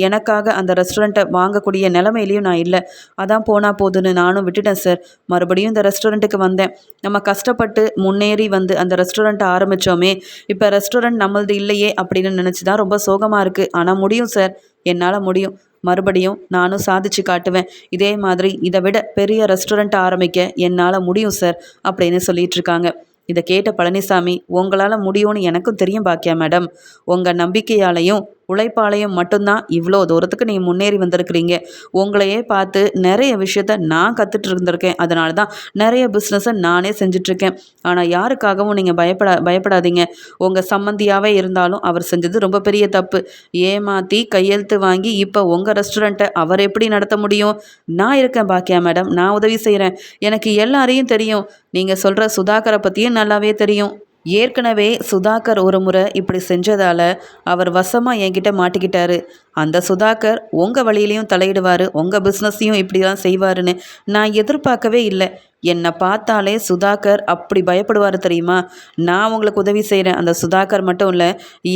எனக்காக அந்த ரெஸ்டாரண்ட்டை வாங்கக்கூடிய நிலமையிலையும் நான் இல்லை. அதான் போனால் போதுன்னு நானும் விட்டுட்டேன் சார். மறுபடியும் இந்த ரெஸ்டாரண்ட்டுக்கு வந்தேன். நம்ம கஷ்டப்பட்டு முன்னேறி வந்து அந்த ரெஸ்டாரண்ட்டை ஆரம்பித்தோமே இப்போ ரெஸ்டாரண்ட் நம்மளது இல்லையே அப்படின்னு நினச்சி தான் ரொம்ப சோகமாக இருக்குது ஆனால் முடியும் சார். என்னால் முடியும். மறுபடியும் நானும் சாதிச்சு காட்டுவேன். இதே மாதிரி இதை விட பெரிய ரெஸ்டாரண்ட் ஆரம்பிக்க என்னால் முடியும் சார் அப்படின்னு சொல்லிட்டு இருக்காங்க. இதை கேட்ட பழனிசாமி உங்களால் முடியும்னு எனக்கும் தெரியும் பாக்கியா மேடம் உங்கள் நம்பிக்கையாலையும் உழைப்பாளையம் மட்டும்தான் இவ்வளோ தூரத்துக்கு நீங்கள் முன்னேறி வந்திருக்கிறீங்க. உங்களையே பார்த்து நிறைய விஷயத்த நான் கற்றுட்டு இருந்திருக்கேன். அதனால தான் நிறைய பிஸ்னஸை நானே செஞ்சிட்ருக்கேன். ஆனால் யாருக்காகவும் நீங்கள் பயப்படா பயப்படாதீங்க. உங்கள் சம்மந்தியாகவே இருந்தாலும் அவர் செஞ்சது ரொம்ப பெரிய தப்பு. ஏமாற்றி கையெழுத்து வாங்கி இப்போ உங்கள் ரெஸ்டாரண்ட்டை அவர் எப்படி நடத்த முடியும்? நான் இருக்கேன் பாக்கியா மேடம். நான் உதவி செய்கிறேன் எனக்கு எல்லாரையும் தெரியும். நீங்கள் சொல்கிற சுதாகரை பற்றியும் நல்லாவே தெரியும். ஏற்கனவே சுதாகர் ஒரு முறை இப்படி செஞ்சதால் அவர் வசமாக என்கிட்ட மாட்டிக்கிட்டாரு. அந்த சுதாகர் உங்கள் வழியிலையும் தலையிடுவார் உங்கள் பிஸ்னஸையும் இப்படி தான் செய்வாருன்னு நான் எதிர்பார்க்கவே இல்லை. என்னை பார்த்தாலே சுதாகர் அப்படி பயப்படுவார் தெரியுமா? நான் உங்களுக்கு உதவி செய்கிறேன் அந்த சுதாகர் மட்டும் இல்லை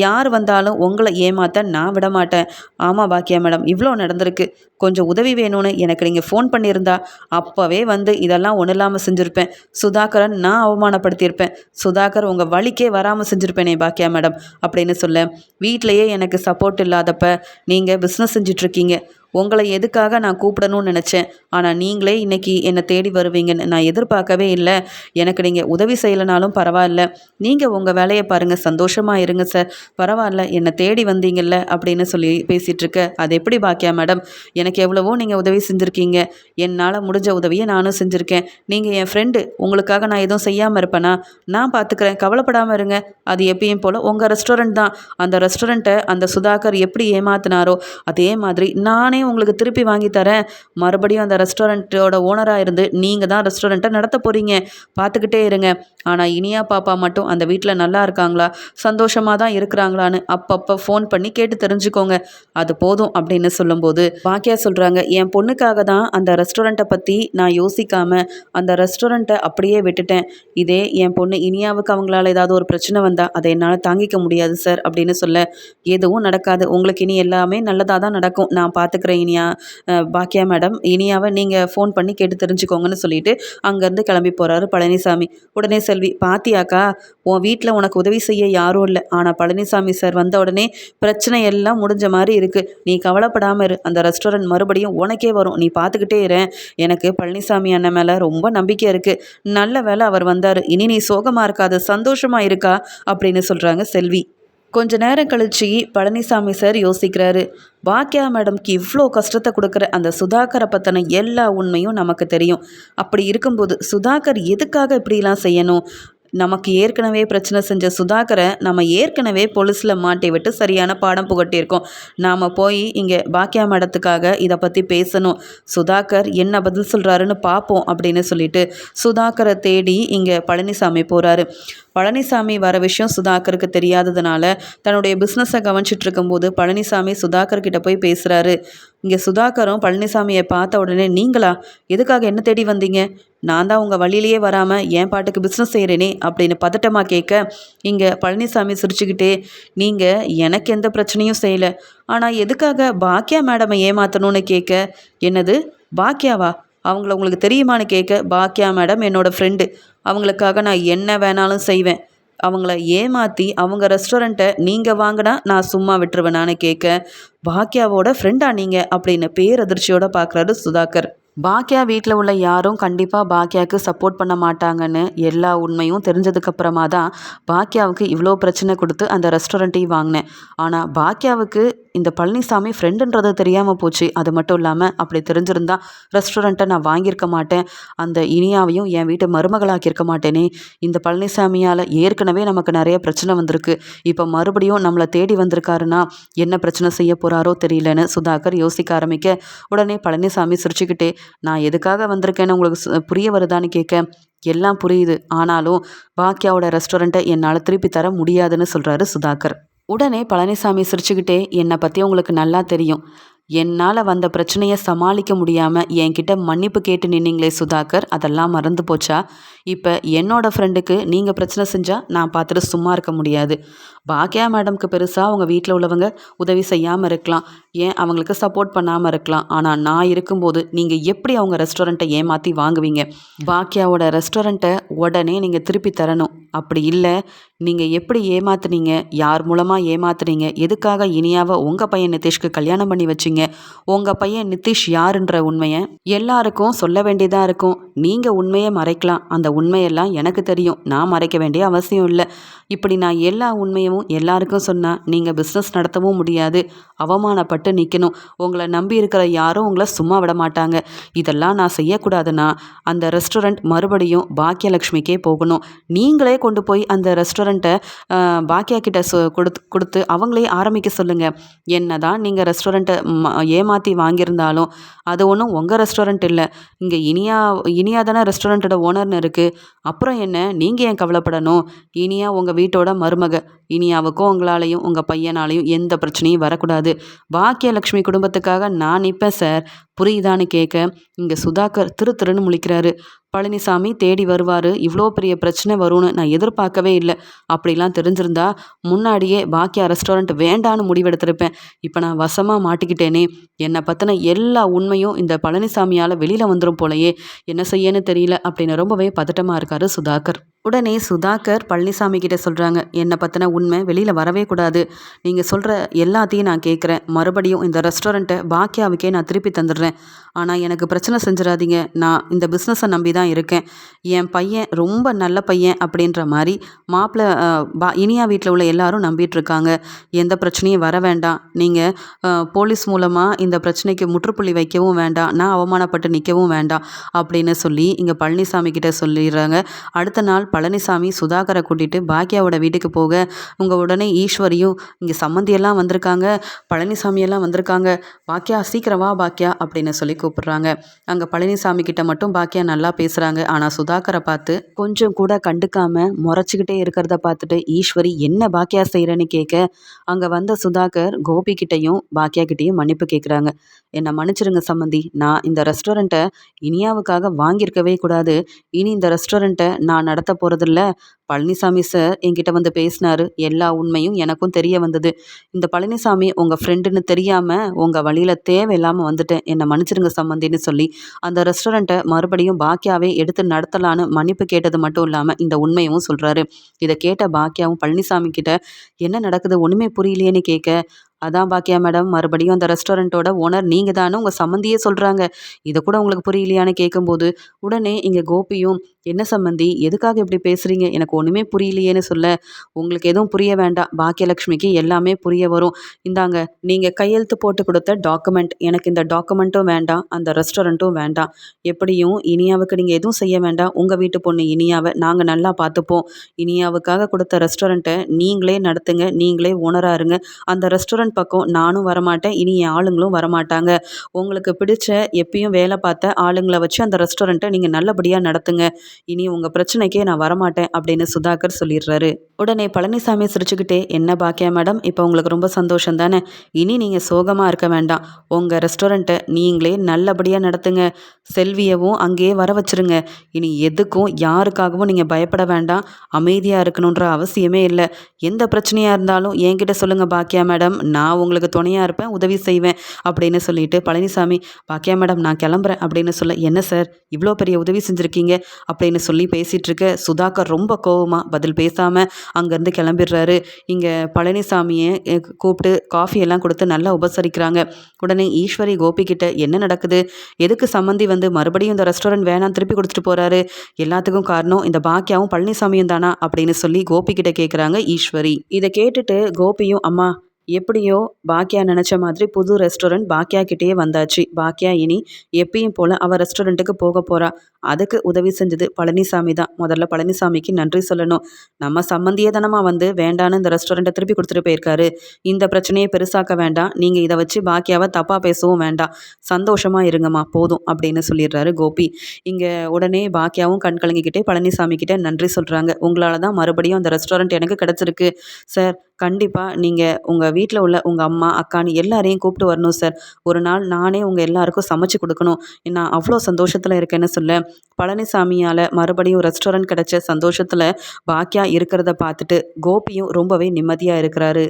யார் வந்தாலும் உங்களை ஏமாற்ற நான் விட மாட்டேன். ஆமாம் பாக்கியா மேடம் இவ்வளோ நடந்திருக்கு. கொஞ்சம் உதவி வேணும்னு எனக்கு நீங்கள் ஃபோன் பண்ணியிருந்தா அப்போவே வந்து இதெல்லாம் ஒன்றும் இல்லாமல் செஞ்சுருப்பேன். சுதாகரை நான் அவமானப்படுத்தியிருப்பேன். சுதாகர் உங்கள் வழிக்கே வராமல் செஞ்சுருப்பேனே பாக்கியா மேடம் அப்படின்னு சொல்ல வீட்டிலையே எனக்கு சப்போர்ட் இல்லாதப்ப நீங்கள் பிஸ்னஸ் செஞ்சிட்ருக்கீங்க உங்களை எதுக்காக நான் கூப்பிடணும்னு நினச்சேன். ஆனால் நீங்களே இன்றைக்கி என்னை தேடி வருவீங்கன்னு நான் எதிர்பார்க்கவே இல்லை. எனக்கு நீங்கள் உதவி செய்யலைனாலும் பரவாயில்ல. நீங்கள் உங்கள் வேலையை பாருங்கள் சந்தோஷமாக இருங்க சார். பரவாயில்ல என்னை தேடி வந்தீங்கல்ல அப்படின்னு சொல்லி பேசிகிட்ருக்க அது எப்படி பாக்கியா மேடம்? எனக்கு எவ்வளவோ நீங்கள் உதவி செஞ்சுருக்கீங்க. என்னால் முடிஞ்ச உதவியை நானும் செஞ்சுருக்கேன். நீங்கள் என் ஃப்ரெண்டு உங்களுக்காக நான் எதுவும் செய்யாமல் இருப்பேனா? நான் பார்த்துக்கிறேன் கவலைப்படாமல் இருங்க. அது எப்பயும் போல் உங்கள் ரெஸ்டாரண்ட் தான். அந்த ரெஸ்டாரண்ட்டை அந்த சுதாகர் எப்படி ஏமாத்தினாரோ அதே மாதிரி நானே உங்களுக்கு திருப்பி வாங்கி தரேன். மறுபடியும் அந்த ரெஸ்டாரண்ட்டோட ஓனராக இருந்து நீங்கள் தான் ரெஸ்டாரண்ட்டை நடத்த போகிறீங்க பார்த்துக்கிட்டே இருங்க. ஆனால் இனியா பாப்பா மட்டும் அந்த வீட்டில் நல்லா இருக்காங்களா? சந்தோஷமாக தான் இருக்கிறாங்களான்னு அப்பப்போ ஃபோன் பண்ணி கேட்டு தெரிஞ்சுக்கோங்க. அது போதும் அப்படின்னு சொல்லும்போது பாக்கியா சொல்கிறாங்க என் பொண்ணுக்காக தான் அந்த ரெஸ்டாரண்ட்டை பற்றி நான் யோசிக்காமல் அந்த ரெஸ்டாரண்ட்டை அப்படியே விட்டுட்டேன். இதே என் பொண்ணு இனியாவுக்கு அவங்களால ஏதாவது ஒரு பிரச்சனை வந்தால் அதை என்னால் தாங்கிக்க முடியாது சார் அப்படின்னு சொல்ல எதுவும் நடக்காது. உங்களுக்கு இனி எல்லாமே நல்லதாக தான் நடக்கும். நான் பார்த்துக்கிறேன் இனியா பாக்கியா மேடம் இனியாவை நீங்கள் ஃபோன் பண்ணி கேட்டு தெரிஞ்சுக்கோங்கன்னு சொல்லிட்டு அங்கேருந்து கிளம்பி போகிறாரு பழனிசாமி. உடனே செல்வி பாத்தியாக்கா உன் வீட்டில் உனக்கு உதவி செய்ய யாரும் இல்லை. ஆனால் பழனிசாமி சார் வந்த உடனே பிரச்சனை எல்லாம் முடிஞ்ச மாதிரி இருக்குது நீ கவலைப்படாமல் இரு. அந்த ரெஸ்டாரண்ட் மறுபடியும் உனக்கே வரும். நீ பார்த்துக்கிட்டே இரு. எனக்கு பழனிசாமி அண்ணன் மேலே ரொம்ப நம்பிக்கை இருக்குது நல்ல வேலை அவர் வந்தார். இனி நீ சோகமாக இருக்காது சந்தோஷமாக இருக்கா? அப்படின்னு சொல்கிறாங்க செல்வி. கொஞ்ச நேரம் கழிச்சு பழனிசாமி சார் யோசிக்கிறாரு. பாக்கியா மேடம்க்கு இவ்வளோ கஷ்டத்தை கொடுக்குற அந்த சுதாகரை பற்றின எல்லா உண்மையும் நமக்கு தெரியும். அப்படி இருக்கும்போது சுதாகர் எதுக்காக இப்படிலாம் செய்யணும்? நமக்கு ஏற்கனவே பிரச்சனை செஞ்ச சுதாகரை நம்ம ஏற்கனவே போலீஸில் மாட்டி விட்டு சரியான பாடம் புகட்டியிருக்கோம். நாம் போய் இங்கே பாக்கியா மேடத்துக்காக இதை பற்றி பேசணும். சுதாகர் என்ன பதில் சொல்கிறாருன்னு பார்ப்போம் அப்படின்னு சொல்லிட்டு சுதாகரை தேடி இங்கே பழனிசாமி போகிறாரு பழனிசாமி வர விஷயம் சுதாகருக்கு தெரியாததுனால தன்னுடைய பிஸ்னஸை கவனிச்சிட்டு இருக்கும்போது பழனிசாமி சுதாகர் கிட்ட போய் பேசுகிறாரு இங்கே சுதாகரும் பழனிசாமியை பார்த்த உடனே நீங்களா? எதுக்காக என்ன தேடி வந்தீங்க? நான் தான் உங்கள் வழியிலேயே வராமல் என் பாட்டுக்கு பிஸ்னஸ் செய்கிறேனே அப்படின்னு பதட்டமாக கேட்க இங்கே பழனிசாமி சிரிச்சுக்கிட்டே நீங்கள் எனக்கு எந்த பிரச்சனையும் செய்யலை. ஆனால் எதுக்காக பாக்கியா மேடமை ஏமாத்தணும்னு கேட்க என்னது? பாக்கியாவா அவங்கள உங்களுக்கு தெரியுமான்னு கேட்க பாக்கியா மேடம் என்னோடய ஃப்ரெண்டு அவங்களுக்காக நான் என்ன வேணாலும் செய்வேன். அவங்கள ஏமாற்றி அவங்க ரெஸ்டாரண்ட்டை நீங்கள் வாங்கினா நான் சும்மா விட்டுருவேனான்னு கேட்க பாக்கியாவோட ஃப்ரெண்டா நீங்கள் அப்படின்னு பேரதிர்ச்சியோடு பார்க்குறாரு சுதாகர். பாக்கியா வீட்டில் உள்ள யாரும் கண்டிப்பாக பாக்கியாவுக்கு சப்போர்ட் பண்ண மாட்டாங்கன்னு எல்லா உண்மையும் தெரிஞ்சதுக்கப்புறமா தான் பாக்கியாவுக்கு இவ்வளோ பிரச்சனை கொடுத்து அந்த ரெஸ்டாரண்ட்டையும் வாங்கினேன். ஆனால் பாக்கியாவுக்கு இந்த பழனிசாமி ஃப்ரெண்டுன்றது தெரியாமல் போச்சு. அது மட்டும் இல்லாமல் அப்படி தெரிஞ்சிருந்தா ரெஸ்டாரண்ட்டை நான் வாங்கியிருக்க மாட்டேன். அந்த இனியாவையும் என் வீட்டு மருமகளாக்கியிருக்க மாட்டேனே. இந்த பழனிசாமியால் ஏற்கனவே நமக்கு நிறைய பிரச்சனை வந்திருக்கு. இப்போ மறுபடியும் நம்மளை தேடி வந்திருக்காருன்னா என்ன பிரச்சனை செய்ய போகிறாரோ தெரியலன்னு சுதாகர் யோசிக்க ஆரம்பிக்க உடனே பழனிசாமி சிரிச்சுக்கிட்டே நான் எதுக்காக வந்திருக்கேன்னு உங்களுக்கு சு- புரிய வருதான்னு கேட்க எல்லாம் புரியுது. ஆனாலும் பாக்கியாவோட ரெஸ்டாரண்ட்டை என்னால் திருப்பி தர முடியாதுன்னு சொல்கிறாரு சுதாகர். உடனே பழனிசாமி சிரிச்சுக்கிட்டே என்னை பற்றி உங்களுக்கு நல்லா தெரியும். என்னால் வந்த பிரச்சனையை சமாளிக்க முடியாமல் என்கிட்ட மன்னிப்பு கேட்டு நின்னீங்களே சுதாகர். அதெல்லாம் மறந்து போச்சா? இப்போ என்னோட ஃப்ரெண்டுக்கு நீங்கள் பிரச்சனை செஞ்சால் நான் பார்த்துட்டு சும்மா இருக்க முடியாது. பாக்கியா மேடம்க்கு பெருசாக அவங்க வீட்டில் உள்ளவங்க உதவி செய்யாமல் இருக்கலாம். ஏன்? அவங்களுக்கு சப்போர்ட் பண்ணாமல் இருக்கலாம். ஆனால் நான் இருக்கும்போது நீங்கள் எப்படி அவங்க ரெஸ்டாரண்ட்டை ஏமாற்றி வாங்குவீங்க? பாக்கியாவோட ரெஸ்டாரண்ட்டை உடனே நீங்கள் திருப்பி தரணும். அப்படி இல்லை. நீங்கள் எப்படி ஏமாத்துனீங்க? யார் மூலமாக ஏமாத்துனீங்க? எதுக்காக இனியாவை உங்கள் பையன் நிதிஷ்க்கு கல்யாணம் பண்ணி வச்சீங்க? உங்கள் பையன் நிதிஷ் யாருன்ற உண்மையை எல்லாருக்கும் சொல்ல வேண்டியதாக இருக்கும். நீங்கள் உண்மையை மறைக்கலாம். அந்த உண்மையெல்லாம் எனக்கு தெரியும். நான் மறைக்க வேண்டிய அவசியம் இல்லை. இப்படி நான் எல்லா உண்மையும் எல்லாருக்கும் சொன்னால் நீங்கள் பிஸ்னஸ் நடத்தவும் முடியாது. அவமானப்பட்டு நிற்கணும் உங்களை நம்பி இருக்கிற யாரும் உங்களை சும்மா விட மாட்டாங்க. இதெல்லாம் நான் செய்யக்கூடாதுன்னா அந்த ரெஸ்டாரண்ட் மறுபடியும் பாக்கியலக்ஷ்மிக்கே போகணும். நீங்களே கொண்டு போய் அந்த ரெஸ்டாரண்ட்டை பாக்கியா கிட்ட சொ கொடுத்து கொடுத்து அவங்களே ஆரம்பிக்க சொல்லுங்கள் என்ன தான் நீங்கள் ரெஸ்டாரண்ட்டை ஏமாற்றி வாங்கியிருந்தாலும் அது ஒன்றும் உங்கள் ரெஸ்டாரண்ட் இல்லை. இங்கே இனியா இனியா தானே ரெஸ்டாரண்ட்டோட ஓனர்னு இருக்குது அப்புறம் என்ன? நீங்கள் ஏன் கவலைப்படணும்? இனியா உங்கள் வீட்டோட மருமக. இனி இனியாவுக்கும் உங்களாலையும் உங்கள் பையனாலையும் எந்த பிரச்சனையும் வரக்கூடாது. பாக்கியலக்ஷ்மி குடும்பத்துக்காக நான் நிற்பேன் சார். புரியுதான்னு கேட்க இங்கே சுதாகர் திரு திருன்னு முழிக்கிறாரு. பழனிசாமி தேடி வருவார் இவ்வளோ பெரிய பிரச்சனை வரும்னு நான் எதிர்பார்க்கவே இல்லை. அப்படிலாம் தெரிஞ்சிருந்தா முன்னாடியே பாக்கியா ரெஸ்டாரண்ட் வேண்டான்னு முடிவெடுத்திருப்பேன். இப்போ நான் வசமாக மாட்டிக்கிட்டேனே. என்னை பற்றின எல்லா உண்மையும் இந்த பழனிசாமியால் வெளியில் வந்துடும் போலயே. என்ன செய்யன்னு தெரியல அப்படின்னு ரொம்பவே பதட்டமாக இருக்காரு சுதாகர். உடனே சுதாகர் பழனிசாமி கிட்ட சொல்கிறாங்க என்னை பற்றின உண்மை வெளியில் வரவே கூடாது. நீங்கள் சொல்கிற எல்லாத்தையும் நான் கேட்குறேன் மறுபடியும் இந்த ரெஸ்டாரண்ட்டை பாக்கியாவுக்கே நான் திருப்பி தந்துடுறேன். ஆனால் எனக்கு பிரச்சனை செஞ்சிடாதீங்க. நான் இந்த பிஸ்னஸை நம்பி தான் இருக்கேன். என் பையன் ரொம்ப நல்ல பையன் அப்படின்ற மாதிரி மாப்பிள்ளை பா இனியா வீட்டில் உள்ள எல்லாரும் நம்பிட்டு இருக்காங்க எந்த பிரச்சனையும் வர வேண்டாம். நீங்கள் போலீஸ் மூலமாக இந்த பிரச்சனைக்கு முற்றுப்புள்ளி வைக்கவும் வேண்டாம். நான் அவமானப்பட்டு நிற்கவும் வேண்டாம் அப்படின்னு சொல்லி இங்கே பழனிசாமி கிட்ட சொல்லிடுறாங்க. அடுத்த நாள் பழனிசாமி சுதாகரை கூட்டிகிட்டு பாக்கியாவோட வீட்டுக்கு போக உங்கள் உடனே ஈஸ்வரியும் இங்கே சம்மந்தியெல்லாம் வந்திருக்காங்க. பழனிசாமியெல்லாம் வந்திருக்காங்க. பாக்கியா சீக்கிரம் வா பாக்கியா அப்படின்னு சொல்லி கூப்பிடுறாங்க. அங்கே பழனிசாமி கிட்ட மட்டும் பாக்கியா நல்லா பேசுகிறாங்க ஆனால் சுதாகரை பார்த்து கொஞ்சம் கூட கண்டுக்காம முறைச்சிக்கிட்டே இருக்கிறத பார்த்துட்டு ஈஸ்வரி என்ன பாக்கியா செய்கிறேன்னு கேட்க அங்கே வந்த சுதாகர் கோபி கிட்டையும் பாக்கியா கிட்டேயும் மன்னிப்பு கேட்குறாங்க. என்னை மன்னிச்சிருங்க சம்மந்தி. நான் இந்த ரெஸ்டாரண்ட்டை இனியாவுக்காக வாங்கியிருக்கவே கூடாது. இனி இந்த ரெஸ்டாரண்ட்டை நான் நடத்த போகிறதில்ல பழனிசாமி சார் என்கிட்ட வந்து பேசினாரு. எல்லா உண்மையும் எனக்கும் தெரிய வந்தது. இந்த பழனிசாமி உங்கள் ஃப்ரெண்டுன்னு தெரியாமல் உங்கள் வழியில் தேவையில்லாமல் வந்துட்டேன். என்னை மன்னிச்சிருங்க சம்மந்தின்னு சொல்லி அந்த ரெஸ்டாரண்ட்டை மறுபடியும் பாக்கியாவே எடுத்து நடத்தலான்னு மன்னிப்பு கேட்டது மட்டும் இல்லாமல் இந்த உண்மையும் சொல்கிறாரு இதை கேட்ட பாக்கியாவும் பழனிசாமி கிட்ட என்ன நடக்குது? ஒன்றுமே புரியலையேன்னு கேட்க அதான் பாக்கியா மேடம் மறுபடியும் அந்த ரெஸ்டாரண்ட்டோட ஓனர் நீங்கள் தானே உங்கள் சம்மந்தியே சொல்கிறாங்க இதை கூட உங்களுக்கு புரியலையான்னு கேட்கும்போது உடனே இங்கே கோபியும் என்ன சம்மந்தி எதுக்காக இப்படி பேசுகிறீங்க எனக்கு ஒன்றுமே புரியலையேன்னு சொல்ல. உங்களுக்கு எதுவும் புரிய வேண்டாம். பாக்கியலக்ஷ்மிக்கு எல்லாமே புரிய வரும். இந்தாங்க நீங்கள் கையெழுத்து போட்டு கொடுத்த டாக்குமெண்ட் எனக்கு இந்த டாக்குமெண்ட்டும் வேண்டாம். அந்த ரெஸ்டாரண்ட்டும் வேண்டாம். எப்படியும் இனியாவுக்கு நீங்கள் எதுவும் செய்ய வேண்டாம். உங்கள் வீட்டு பொண்ணு இனியாவை நாங்கள் நல்லா பார்த்துப்போம். இனியாவுக்காக கொடுத்த ரெஸ்டாரண்ட்டை நீங்களே நடத்துங்க. நீங்களே ஓனராக இருங்க. அந்த ரெஸ்டாரண்ட் பக்கம் நானும் வரமாட்டேன் இனி என் ஆளுங்களும் வரமாட்டாங்க. உங்களுக்கு பிடிச்ச எப்பயும் வேலை பார்த்த ஆளுங்களை வச்சு அந்த ரெஸ்டாரண்ட்டை நீங்கள் நல்லபடியாக நடத்துங்க. இனி உங்கள் பிரச்சனைக்கே நான் வரமாட்டேன் அப்படின்னு சுதாகர் சொல்லிடுறாரு. உடனே பழனிசாமி சிரிச்சுக்கிட்டே என்ன பாக்கியா மேடம் இப்போ உங்களுக்கு ரொம்ப சந்தோஷம் தானே? இனி நீங்கள் சோகமாக இருக்க வேண்டாம். உங்கள் ரெஸ்டாரண்ட்டை நீங்களே நல்லபடியாக நடத்துங்க. செல்வியவும் அங்கேயே வர வச்சிருங்க. இனி எதுக்கும் யாருக்காகவும் நீங்கள் பயப்பட வேண்டாம். அமைதியாக இருக்கணுன்ற அவசியமே இல்லை. எந்த பிரச்சனையாக இருந்தாலும் என்கிட்ட சொல்லுங்கள் பாக்கியா மேடம். நான் உங்களுக்கு துணையாக இருப்பேன் உதவி செய்வேன் அப்படின்னு சொல்லிட்டு பழனிசாமி பாக்கியா மேடம் நான் கிளம்புறேன் அப்படின்னு சொல்ல என்ன சார் இவ்வளோ பெரிய உதவி செஞ்சுருக்கீங்க? அப்படின்னு சொல்லி பேசிகிட்டு இருக்க சுதாகர் ரொம்ப கோவமாக பதில் பேசாமல் அங்கேருந்து கிளம்பிடுறாரு. இங்கே பழனிசாமியை கூப்பிட்டு காஃபி எல்லாம் கொடுத்து நல்லா உபசரிக்கிறாங்க. உடனே ஈஸ்வரி கோபிக்கிட்ட என்ன நடக்குது? எதுக்கு சம்மந்தி வந்து மறுபடியும் இந்த ரெஸ்டாரண்ட் வேணாம் திருப்பி கொடுத்துட்டு போகிறாரு எல்லாத்துக்கும் காரணம் இந்த பாக்கியாவும் பழனிசாமியும் தானா? அப்படின்னு சொல்லி கோபிக்கிட்ட கேட்குறாங்க ஈஸ்வரி. இதை கேட்டுட்டு கோபியும் அம்மா எப்படியோ பாக்கியா நினச்ச மாதிரி புது ரெஸ்டாரண்ட் பாக்கியா கிட்டேயே வந்தாச்சு. பாக்கியா இனி எப்பயும் போல் அவள் ரெஸ்டாரண்ட்டுக்கு போக போகிறா அதுக்கு உதவி செஞ்சது பழனிசாமி தான். முதல்ல பழனிசாமிக்கு நன்றி சொல்லணும். நம்ம சம்மந்தியே தானமா வந்து வேண்டான்னு இந்த ரெஸ்டாரண்ட்டை திருப்பி கொடுத்துட்டு போயிருக்காரு. இந்த பிரச்சனையை பெருசாக்க வேண்டாம். நீங்கள் இதை வச்சு பாக்கியாவை தப்பாக பேசவும் வேண்டாம். சந்தோஷமாக இருங்கம்மா போதும் அப்படின்னு சொல்லிடுறாரு கோபி. இங்கே உடனே பாக்கியாவும் கண் கலங்கிக்கிட்டே பழனிசாமி கிட்டே நன்றி சொல்கிறாங்க உங்களால் தான் மறுபடியும் அந்த ரெஸ்டாரண்ட் எனக்கு கிடச்சிருக்கு. சார் கண்டிப்பாக நீங்கள் உங்கள் வீட்டில் உள்ள உங்கள் அம்மா அக்கான்னு எல்லாரையும் கூப்பிட்டு வரணும் சார் ஒரு நாள் நானே உங்கள் எல்லாருக்கும் சமைச்சு கொடுக்கணும். நான் அவ்வளோ சந்தோஷத்தில் இருக்கேன்னு சொல்ல பழனிசாமியால் மறுபடியும் ரெஸ்டாரண்ட் கிடச்ச சந்தோஷத்தில் பாக்கியா இருக்கிறத பார்த்துட்டு கோபியும் ரொம்பவே நிம்மதியாக இருக்கிறாரு.